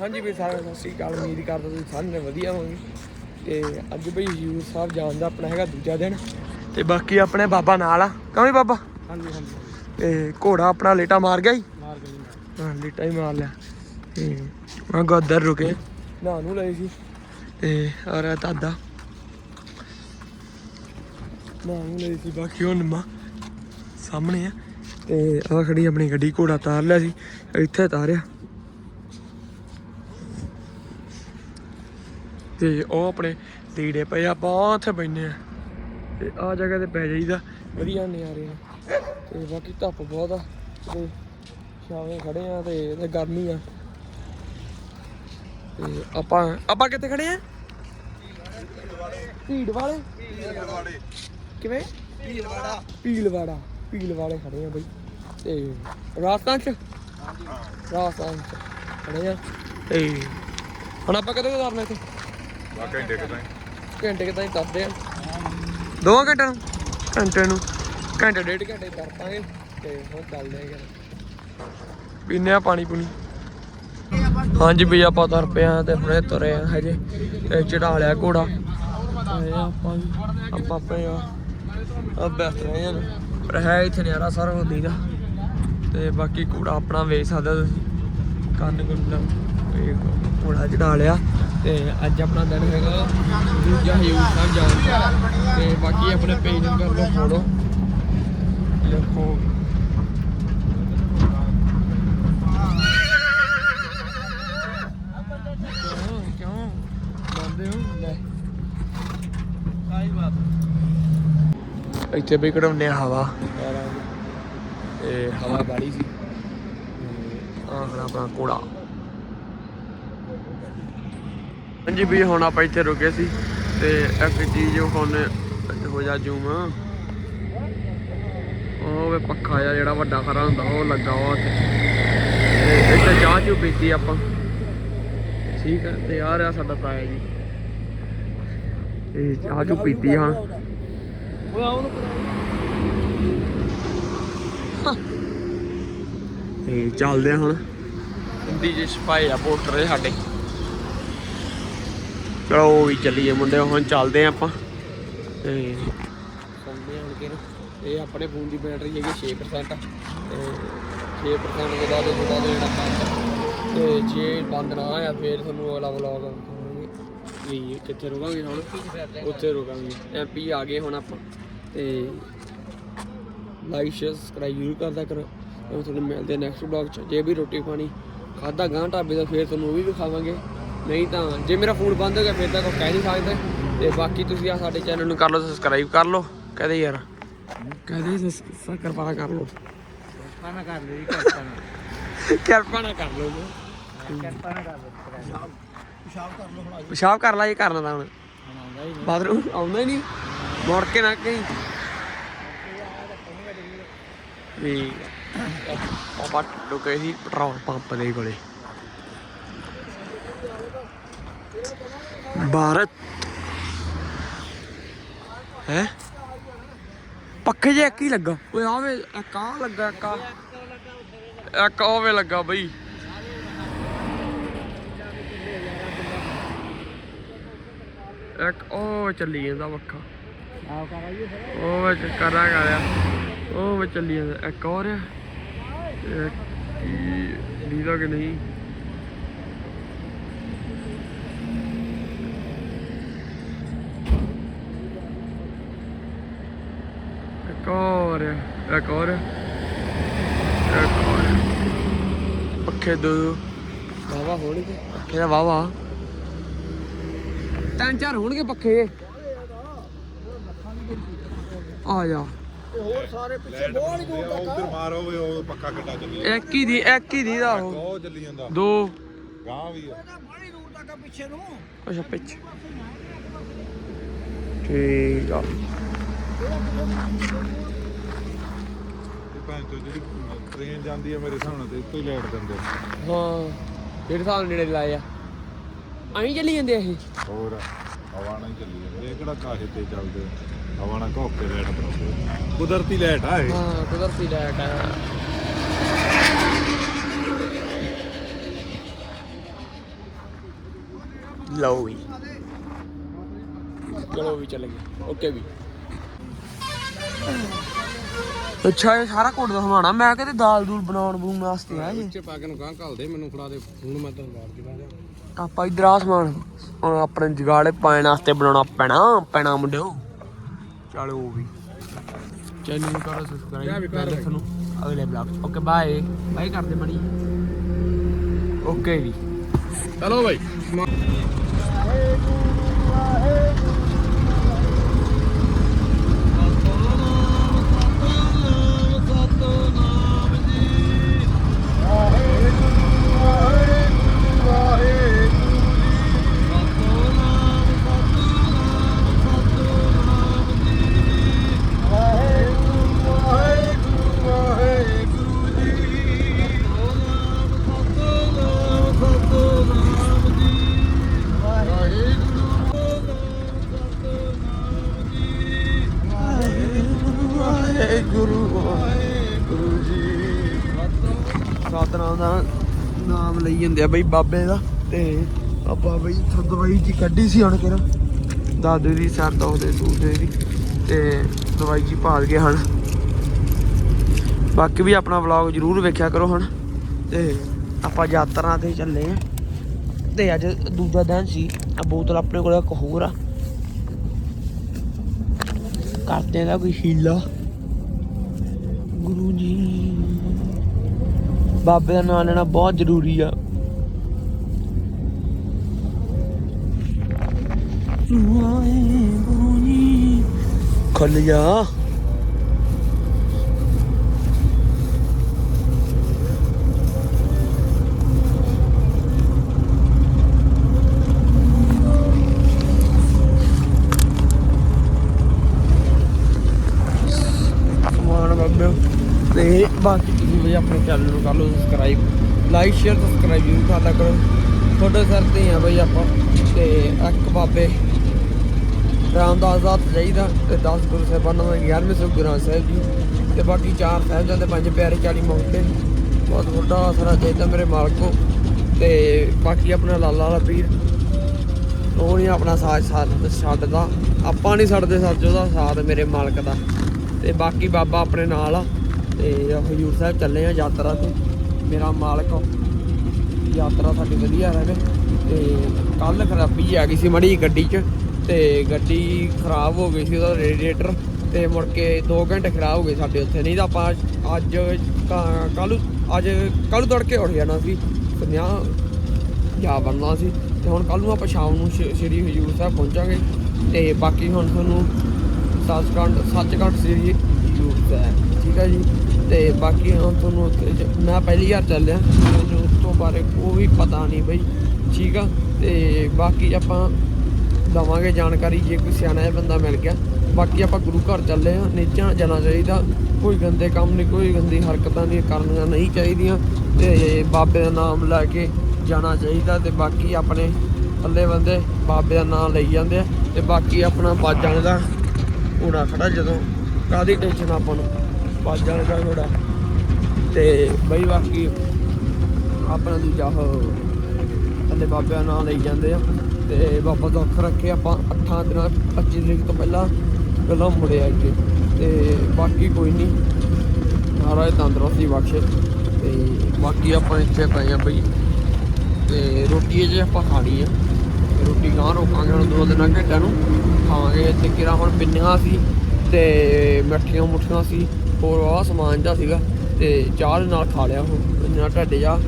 ਹਾਂਜੀ ਵੀ ਸਾਰਿਆਂ ਨੂੰ ਸਤਿ ਸ਼੍ਰੀ ਅਕਾਲ ਉਮੀਦ ਕਰਦਾ ਤੁਸੀਂ ਸਾਰੇ ਨੇ ਵਧੀਆ ਹੋਵੋਗੇ। ਤੇ ਅੱਜ ਬਈ ਹਜੂਰ ਸਾਹਿਬ ਜਾਣ ਦਾ ਆਪਣਾ ਹੈਗਾ ਦੂਜਾ ਦਿਨ ਤੇ ਬਾਕੀ ਆਪਣੇ ਬਾਬਾ ਨਾਲ ਆ। ਕਵੇਂ ਬਾਬਾ? ਹਾਂਜੀ ਹਾਂਜੀ। ਤੇ ਘੋੜਾ ਆਪਣਾ ਲੇਟਾ ਮਾਰ ਗਿਆ ਹੀ ਮਾਰ ਹਾਂ ਲੇਟਾ ਹੀ ਮਾਰ ਲਿਆ। ਤੇ ਮੈਂ ਗੋਦਰ ਰੁਕੇ। ਨਾ ਨੂੰ ਲਈ ਸੀ। ਤੇ ਔਰ ਦਾਦਾ। ਨਾ ਨੂੰ ਲਈ ਸੀ ਬਾਕੀ ਉਹ ਨਮਾ ਸਾਹਮਣੇ ਆ। ਤੇ ਆ ਖੜੀ ਆਪਣੀ ਗੱਡੀ ਘੋੜਾ ਤਾਰ ਲਿਆ ਸੀ। ਇੱਥੇ ਤਾਰਿਆ। ਤੇ ਉਹ ਆਪਣੇ ਲੀੜੇ ਪਏ ਆ ਆਪਾਂ ਉੱਥੇ ਬੈਠੇ ਆ। ਤੇ ਆ ਜਗ੍ਹਾ ਤੇ ਪੈ ਜਾਈਦਾ ਵਧੀਆ ਨਜ਼ਾਰੇ ਆ। ਤੇ ਬਾਕੀ ਧੁੱਪ ਬਹੁਤ ਆ ਤੇ ਸ਼ਾਮੇ ਖੜੇ ਆ ਤੇ ਤੇ ਗਰਮੀ ਆ। ਤੇ ਆਪਾਂ ਆਪਾਂ ਕਿੱਥੇ ਖੜੇ ਆ? ਭੀੜ ਵਾਲੇ? ਕਿਵੇਂ? ਭੀਲਵਾੜਾ। ਭੀਲਵਾੜਾ ਭੀਲ ਵਾਲੇ ਖੜੇ ਆ ਬਈ। ਤੇ ਰਾਜਸਥਾਨ ਚ? ਰਾਜਸਥਾਨ ਚ ਖੜੇ ਆ। ਤੇ ਹੁਣ ਆਪਾਂ ਕਦੋਂ ਕਰਨਾ ਇੱਥੇ? ਆ ਘੰਟੇ ਘੰਟੇ ਦੋ ਘੰਟੇ ਨੂੰ? ਘੰਟੇ ਨੂੰ। ਘੰਟੇ ਡੇਢ ਘੰਟੇ ਕਰ ਪਾਂਗੇ ਤੇ ਹੁਣ ਚੱਲਦੇ ਆ ਪੀਨੇ ਆ ਪਾਣੀ ਪੂਣੀ। ਹਾਂਜੀ ਵੀ ਆਪਾਂ ਤੁਰ ਪਏ ਆ ਤੇ ਹੁਣੇ ਤੁਰੇ ਆ ਹਜੇ ਤੇ ਚੜਾ ਲਿਆ ਘੋੜਾ। ਤੇ ਆਪਾਂ ਆਪਾਂ ਪਏ ਆ। ਆ ਬੈਠ ਰਹੇ ਆ। ਪਰ ਹੈ ਇੱਥੇ ਨਿਆਰਾ ਸਾਰਾ ਹੁੰਦੀ ਦਾ। ਤੇ ਬਾਕੀ ਘੋੜਾ ਆਪਣਾ ਵੇਚ ਸਕਦਾ ਤੁਸੀਂ। ਕੰਨ ਗੁੰਨਾ ਇਹ ਘੋੜਾ ਚੜਾ ਲਿਆ ਤੇ ਅੱਜ ਆਪਣਾ ਦਿਨ ਹੈਗਾ ਦੂਜਾ ਹਯੂਰ ਸਾਹਿਬ ਜਾਣ ਦਾ। ਤੇ ਬਾਕੀ ਆਪਣੇ ਪੇਜ ਨੂੰ ਫੋਲੋ ਦੇਖੋ। ਇੱਥੇ ਵੀ ਕਢਾਉਂਦੇ ਆ ਹਵਾ। ਤੇ ਹਵਾ ਬਾੜੀ ਸੀ। ਆਹ ਆਪਣਾ ਕੋੜਾ ਹਾਂਜੀ ਵੀ ਹੁਣ ਆਪਾਂ ਇੱਥੇ ਰੁਕੇ ਸੀ ਤੇ ਇੱਕ ਚੀਜ਼ ਹੁਣ ਹੋ ਜਾ ਜੂਮ। ਉਹ ਵੇ ਪੱਖਾ ਆ ਜਿਹੜਾ ਵੱਡਾ ਖਰਾ ਹੁੰਦਾ ਉਹ ਲੱਗਾ ਵਾ ਉੱਥੇ। ਤੇ ਇੱਥੇ ਚਾਹ ਚੂ ਪੀਤੀ ਆਪਾਂ। ਠੀਕ ਹੈ ਤੇ ਆ ਰਿਹਾ ਸਾਡਾ ਤਾਇਆ ਜੀ। ਇਹ ਚਾਹ ਚੂ ਪੀਤੀ ਹੁਣ। ਉਹ ਆਉਂ ਤੇ ਚੱਲਦੇ ਆ ਹੁਣ। ਹਿੰਦੀ ਚ ਛਪਾਏ ਆ ਪੋਸਟਰ ਸਾਡੇ। ਚਲੋ ਵੀ ਚੱਲੀਏ ਮੁੰਡੇ, ਹੁਣ ਚੱਲਦੇ ਆ ਆਪਾਂ। ਤੇ ਸੁਣਦੇ ਹੁਣ ਕਿ ਇਹ ਆਪਣੇ ਫੋਨ ਦੀ ਬੈਟਰੀ ਹੈਗੀ 6% ਤੇ 6% ਦੇ ਬਾਅਦ ਉਹਦੇ ਬਾਅਦ ਜਿਹੜਾ ਤੇ ਜੇ ਬੰਦ ਨਾ ਆਇਆ ਫੇਰ ਤੁਹਾਨੂੰ ਅਗਲਾ ਵਲੌਗ ਵੀ ਕਿੱਥੇ ਰੁਕਾਂਗੇ ਹੁਣ? ਉੱਥੇ ਰੁਕਾਂਗੇ। ਐਮਪੀ ਆ ਗਏ ਹੁਣ ਆਪਾਂ। ਤੇ ਲਾਈਕ ਸ਼ੇਅਰ ਸਬਸਕ੍ਰਾਈਬ ਜ਼ਰੂਰ ਕਰਦਾ ਕਰੋ। ਤੁਹਾਨੂੰ ਮਿਲਦੇ ਨੈਕਸਟ ਵਲੌਗ ਚ। ਜੇ ਵੀ ਰੋਟੀ ਪਾਣੀ ਖਾਦਾ ਗਾਂ ਢਾਬੇ ਦਾ, ਫੇਰ ਤੁਹਾਨੂੰ ਉਹ ਵੀ ਵਿਖਾਵਾਂਗੇ ਨਹੀਂ ਤਾਂ ਜੇ ਮੇਰਾ ਫੋਨ ਬੰਦ ਹੋ ਗਿਆ ਫਿਰ ਤਾਂ ਕੋਈ ਕਹਿ ਨਹੀਂ ਸਕਦਾ। ਤੇ ਬਾਕੀ ਤੁਸੀਂ ਆ ਸਾਡੇ ਚੈਨਲ ਨੂੰ ਕਰ ਲਓ ਸਬਸਕ੍ਰਾਈਬ ਕਰ ਲਓ। ਕਹਦੇ ਯਾਰ ਕਹਦੇ ਸਬਸਕ੍ਰਾਈਬ ਪਾ ਕਰ ਲਓ। ਖਾਣਾ ਕਰ ਲਈ ਕਿਰਪਾ ਨਾ ਕਰ ਲਓ ਕਰਤਾ ਨਾ ਕਰ ਲਈ ਪਿਸ਼ਾਬ ਕਰ ਲੋ ਹੁਣ ਪਿਸ਼ਾਬ ਕਰ ਲਾ ਇਹ ਕਰਨਾ ਤਾਂ ਹੁਣ। ਆਉਂਦਾ ਹੀ ਬਾਥਰੂਮ ਆਉਂਦਾ ਹੀ ਨਹੀਂ। ਮੁੜ ਕੇ ਨਾ ਕਹੀਂ। ਵੀ ਆਪਾਂ ਲੁਕੇ ਸੀ ਪੈਟਰੋਲ ਪੰਪ ਦੇ ਕੋਲੇ। ਭਾਰਤ ਹੈ ਪੱਖੇ ਜੇ ਇੱਕ ਹੀ ਲੱਗਾ ਓਏ ਆਵੇ ਇੱਕ ਆ ਲੱਗਾ ਇੱਕ ਆ ਇੱਕ ਆਵੇ ਲੱਗਾ ਬਈ ਇੱਕ ਉਹ ਚੱਲੀ ਜਾਂਦਾ ਵੱਖਾ ਆਓ ਕਰਾਈਏ ਫਿਰ ਉਹ ਵਿੱਚ ਕਰਾਂ ਕਰਿਆ ਉਹ ਵਿੱਚ ਚੱਲੀ ਜਾਂਦਾ ਇੱਕ ਹੋਰ ਆ ਤੇ ਇੱਕ ਕੀ ਲੀਦਾ ਕਿ ਨਹੀਂ ਇੱਕ ਹੋਰ ਇੱਕ ਹੋਰ ਇੱਕ ਹੋਰ। ਪੱਖੇ ਦੋ। ਵਾਵਾ ਹੋਣਗੇ। ਪੱਖੇ ਦਾ ਵਾਵਾ ਤਿੰਨ ਚਾਰ ਹੋਣਗੇ ਪੱਖੇ। ਆ ਜਾ। ਹੋਰ ਸਾਰੇ ਪਿੱਛੇ ਬਹੁਤ ਹੀ ਦੂਰ ਤੱਕ ਉਧਰ ਮਾਰੋ ਵੀ ਉਹ ਪੱਕਾ ਕਿੱਡਾ ਚੱਲੀ ਇੱਕ ਹੀ ਦੀ ਇੱਕ ਹੀ ਦੀ ਦਾ ਉਹ। ਉਹ ਚੱਲੀ ਜਾਂਦਾ। ਦੋ। ਗਾਂ ਵੀ ਆ। ਬੜੀ ਦੂਰ ਤੱਕ ਆ ਪਿੱਛੇ ਨੂੰ। ਅੱਛਾ ਪਿੱਛੇ। ਠੀਕ ਆ। ਭੈਣ ਚੋ ਜਿਹੜੀ ਟ੍ਰੇਨ ਜਾਂਦੀ ਆ ਮੇਰੇ ਹਿਸਾਬ ਨਾਲ ਤੇ ਇੱਥੋਂ ਹੀ ਲੈਟ ਦਿੰਦੇ। ਹਾਂ ਜਿਹੜੇ ਸਾਲ ਨੇੜੇ ਲਾਏ ਆ। ਐਂ ਚੱਲੀ ਜਾਂਦੇ ਆ ਇਹ? ਹੋਰ ਹਵਾ ਨਾਲ ਹੀ ਚੱਲੀ ਜਾਂਦੇ ਇਹ ਕਿਹੜਾ ਕਾਹੇ ਤੇ ਚੱਲਦੇ ਹਵਾ ਨਾਲ ਘੋਕ ਕੇ ਲੈਟ ਬਣਾਉਂਦੇ ਕੁਦਰਤੀ ਲੈਟ ਆ ਇਹ। ਹਾਂ ਕੁਦਰਤੀ ਲਾਈਟ ਆ। ਲਓ ਵੀ। ਚਲੋ ਵੀ ਚੱਲ ਗਏ। ਓਕੇ ਵੀ। ਅੱਛਾ ਇਹ ਸਾਰਾ ਕੋਟ ਦਾ ਸਮਾਨ ਆ। ਮੈਂ ਕਹਿੰਦੇ ਦਾਲ ਦੂਲ ਬਣਾਉਣ ਬੂਣ ਵਾਸਤੇ ਆ ਇਹ। ਵਿੱਚ ਪਾ ਕੇ ਨੂੰ ਗਾਂ ਘੱਲ ਦੇ ਮੈਨੂੰ ਫੜਾ ਦੇ ਹੁਣ ਮੈਂ ਤੈਨੂੰ ਬਾਹਰ ਚਲਾ ਜਾ। ਆਪਾਂ ਇਧਰ ਆ ਸਮਾਨ। ਹੁਣ ਆਪਣੇ ਜਗਾੜੇ ਪਾਣ ਵਾਸਤੇ ਬਣਾਉਣਾ ਪੈਣਾ ਪੈਣਾ ਮੁੰਡਿਓ। ਚਲੋ ਵੀ। ਚੈਨਲ ਨੂੰ ਕਰੋ ਸਬਸਕ੍ਰਾਈਬ ਮੈਂ ਤੁਹਾਨੂੰ ਅਗਲੇ ਬਲੌਗ ਓਕੇ ਬਾਏ ਬਾਏ ਕਰਦੇ ਮਣੀ ਓਕੇ ਵੀ ਚਲੋ ਬਾਈ। ਨਾਮ ਲਈ ਜਾਂਦੇ ਆ ਬਈ ਬਾਬੇ ਦਾ ਤੇ ਆਪਾਂ ਬਈ ਦਵਾਈ ਜੀ ਕੱਢੀ ਸੀ ਹੁਣ ਕਿਰਾ ਦਾਦੂ ਦੀ ਸਿਰ ਦੁਖਦੇ ਸੂਦੇ ਦੀ ਤੇ ਦਵਾਈ ਜੀ ਭਾਲ ਗਏ ਹਨ ਬਾਕੀ ਵੀ ਆਪਣਾ ਵਲੌਗ ਜਰੂਰ ਵੇਖਿਆ ਕਰੋ ਹੁਣ ਤੇ ਆਪਾਂ ਯਾਤਰਾ ਤੇ ਚੱਲੇ ਆ। ਤੇ ਅੱਜ ਦੂਜਾ ਦਿਨ ਸੀ ਆ ਬੋਤਲ ਆਪਣੇ ਕੋਲ ਇੱਕ ਹੋਰ ਆ। ਕਰਦੇ ਦਾ ਕੋਈ ਹੀਲਾ। ਗੁਰੂ ਜੀ। ਬਾਬੇ ਦਾ ਨਾਮ ਲੈਣਾ ਬਹੁਤ ਜ਼ਰੂਰੀ ਆ। ਖੁੱਲ ਜਾ ਸਮਾਨ ਬਾਬਿਓ ਤੇ ਬਾਕੀ ਤੁਸੀਂ ਵੀ ਆਪਣੇ ਚੈਨਲ ਨੂੰ ਕਰ ਲਓ ਸਬਸਕ੍ਰਾਈਬ ਲਾਈਕ ਸ਼ੇਅਰ ਸਬਸਕ੍ਰਾਈਬ ਜ਼ਰੂਰ ਕਰਦਾ ਕਰੋ। ਤੁਹਾਡੇ ਸਰ ਤੇ ਆ ਬਈ ਆਪਾਂ। ਤੇ ਇੱਕ ਬਾਬੇ ਰਾਮਦਾਸ ਦਾ ਚਾਹੀਦਾ ਤੇ 10 ਗੁਰੂ ਸਾਹਿਬਾਨਾਂ ਦਾ 11ਵੇਂ ਸੋ ਗੁਰੂ ਸਾਹਿਬ ਜੀ। ਤੇ ਬਾਕੀ ਚਾਰ ਸਾਹਿਬਜ਼ਾਦੇ, ਪੰਜ ਪਿਆਰੇ 40 ਮੌਕੇ। ਬਹੁਤ ਵੱਡਾ ਆਸਰਾ ਚਾਹੀਦਾ ਮੇਰੇ ਮਾਲਕੋ। ਤੇ ਬਾਕੀ ਆਪਣਾ ਲਾਲਾ ਵਾਲਾ ਪੀਰ। ਉਹ ਨਹੀਂ ਆਪਣਾ ਸਾਥ ਸਾਥ ਛੱਡਦਾ। ਆਪਾਂ ਨਹੀਂ ਛੱਡਦੇ ਸੱਚ ਉਹਦਾ ਸਾਥ ਮੇਰੇ ਮਾਲਕ ਦਾ। ਤੇ ਬਾਕੀ ਬਾਬਾ ਆਪਣੇ ਨਾਲ ਆ। ਤੇ ਹਜੂਰ ਸਾਹਿਬ ਚੱਲੇ ਆ ਯਾਤਰਾ ਤੇ। ਮੇਰਾ ਮਾਲਕ ਯਾਤਰਾ ਸਾਡੀ ਵਧੀਆ ਰਹੇ ਤੇ ਕੱਲ ਖਰਾਬੀ ਆ ਗਈ ਸੀ ਮੜੀ ਗੱਡੀ 'ਚ ਤੇ ਗੱਡੀ ਖਰਾਬ ਹੋ ਗਈ ਸੀ ਉਹਦਾ ਰੇਡੀਏਟਰ ਤੇ ਮੁੜ ਕੇ 2 ਘੰਟੇ ਖਰਾਬ ਹੋ ਗਏ ਸਾਡੇ ਉੱਥੇ। ਨਹੀਂ ਤਾਂ ਆਪਾਂ ਅੱਜ ਕੱਲ ਅੱਜ ਕੱਲ ਤੜਕੇ ਉੱਠ ਜਾਣਾ ਸੀ। ਸੁਨਿਆ ਜਾ ਬਣਨਾ ਸੀ। ਤੇ ਹੁਣ ਕੱਲ ਨੂੰ ਆਪਾਂ ਸ਼ਾਮ ਨੂੰ ਸ਼੍ਰੀ ਸ਼੍ਰੀ ਹਜੂਰ ਸਾਹਿਬ ਪਹੁੰਚਾਂਗੇ। ਤੇ ਬਾਕੀ ਹੁਣ ਤੁਹਾਨੂੰ ਸੱਚਖੰਡ ਸੱਚਖੰਡ ਸ੍ਰੀ ਹਜੂਰ ਹੈ। ਠੀਕ ਹੈ ਜੀ? ਤੇ ਬਾਕੀ ਹੁਣ ਤੁਹਾਨੂੰ ਉੱਥੇ ਮੈਂ ਪਹਿਲੀ ਵਾਰ ਚੱਲਿਆ। ਮੈਨੂੰ ਉਸ ਤੋਂ ਬਾਰੇ ਕੋਈ ਪਤਾ ਨਹੀਂ ਬਈ। ਠੀਕ ਆ? ਤੇ ਬਾਕੀ ਆਪਾਂ ਦਵਾਂਗੇ ਜਾਣਕਾਰੀ, ਜੇ ਕੋਈ ਸਿਆਣਾ ਜਿਹਾ ਬੰਦਾ ਮਿਲ ਗਿਆ। ਬਾਕੀ ਆਪਾਂ ਗੁਰੂ ਘਰ ਚੱਲੇ ਆ। ਨੀਚਾਂ ਜਾਣਾ ਚਾਹੀਦਾ। ਕੋਈ ਗੰਦੇ ਕੰਮ ਨਹੀਂ, ਕੋਈ ਗੰਦੀ ਹਰਕਤਾਂ ਨਹੀਂ, ਕਰਨੀਆਂ ਨਹੀਂ ਚਾਹੀਦੀਆਂ। ਤੇ ਬਾਬੇ ਦਾ ਨਾਮ ਲੈ ਕੇ ਜਾਣਾ ਚਾਹੀਦਾ। ਤੇ ਬਾਕੀ ਆਪਣੇ ਥੱਲੇ ਬੰਦੇ ਬਾਬੇ ਦਾ ਨਾਮ ਲਈ ਜਾਂਦੇ ਆ। ਤੇ ਬਾਕੀ ਆਪਣਾ ਬਾਜਾਂ ਦਾ ਘੋੜਾ ਖੜਾ ਜਦੋਂ ਕਾਦੀ ਟੈਨਸ਼ਨ ਆਪਾਂ ਨੂੰ? ਬਾਜਾਂ ਦਾ ਘੋੜਾ। ਤੇ ਬਈ ਬਾਕੀ ਆਪਣਾ ਦੂਜਾ ਉਹ ਥੱਲੇ ਬਾਬੇ ਦਾ ਨਾਮ ਲਈ ਜਾਂਦੇ ਆ। ਤੇ ਬਾਬਾ ਦੁੱਖ ਰੱਖੇ ਆਪਾਂ 8 ਦਿਨਾਂ 25 ਤਰੀਕ ਤੋਂ ਪਹਿਲਾਂ ਪਹਿਲਾਂ ਮੁੜਿਆ ਇੱਥੇ। ਤੇ ਬਾਕੀ ਕੋਈ ਨਹੀਂ ਮਹਾਰਾਜ ਤੰਦਰੁਸਤੀ ਬਖਸ਼ੇ। ਤੇ ਬਾਕੀ ਆਪਾਂ ਇੱਥੇ ਪਏ ਆ ਬਈ। ਤੇ ਰੋਟੀ ਜੇ ਆਪਾਂ ਖਾਣੀ ਆ। ਤੇ ਰੋਟੀ ਗਾਂ ਰੋਕਾਂਗੇ ਹੁਣ ਦੋ ਦਿਨਾਂ ਘੰਟਿਆਂ ਨੂੰ। ਖਾਵਾਂਗੇ ਤੇ ਕਿਰਾ ਹੁਣ ਪਿੰਨੀਆਂ ਸੀ ਤੇ ਮੱਠੀਆਂ ਮੁੱਠੀਆਂ ਸੀ, ਹੋਰ ਆ ਸਮਾਨ ਜਾ ਸੀਗਾ ਤੇ ਚਾਹ ਦੇ ਨਾਲ ਖਾ ਲਿਆ ਹੁਣ। ਇੰਨਾ ਢੱਡ ਜਾ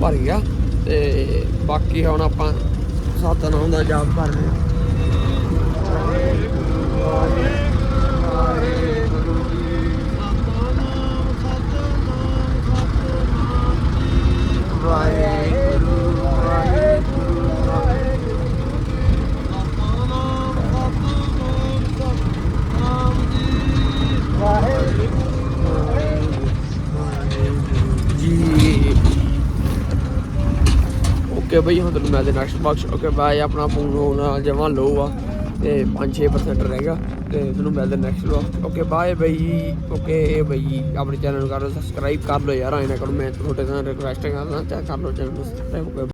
ਭਰ ਗਿਆ ਤੇ ਬਾਕੀ ਹੁਣ ਆਪਾਂ ਸਤਨਾਮ ਦਾ ਜਾਪ ਕਰਦੇ ਹਾਂ। ਓਕੇ ਬਈ, ਹੁਣ ਤੁਹਾਨੂੰ ਮਿਲਦੇ ਨੈਕਸਟ ਬਾਕਸ ਓਕੇ ਬਾਏ ਆਪਣਾ ਫੋਨ ਹੁਣ ਜਮਾ ਲੋ ਆ ਤੇ 5-6% ਰਹੇਗਾ ਤੇ ਤੁਹਾਨੂੰ ਮਿਲਦੇ ਨੈਕਸਟ ਵਲੌਗ ਓਕੇ ਬਾਏ ਬਈ. ਓਕੇ ਬਈ, ਆਪਣੇ ਚੈਨਲ ਨੂੰ ਕਰ ਲਓ ਸਬਸਕ੍ਰਾਈਬ ਕਰ ਲਓ ਯਾਰ ਐਨਾ ਕਰੋ, ਮੈਂ ਤੁਹਾਡੇ ਨਾਲ ਰਿਕੁਐਸਟ ਕਰਦਾ ਚਾਹ ਕਰ ਲਓ ਚੈਨਲ ਨੂੰ ਸਬਸਕ੍ਰਾਈਬ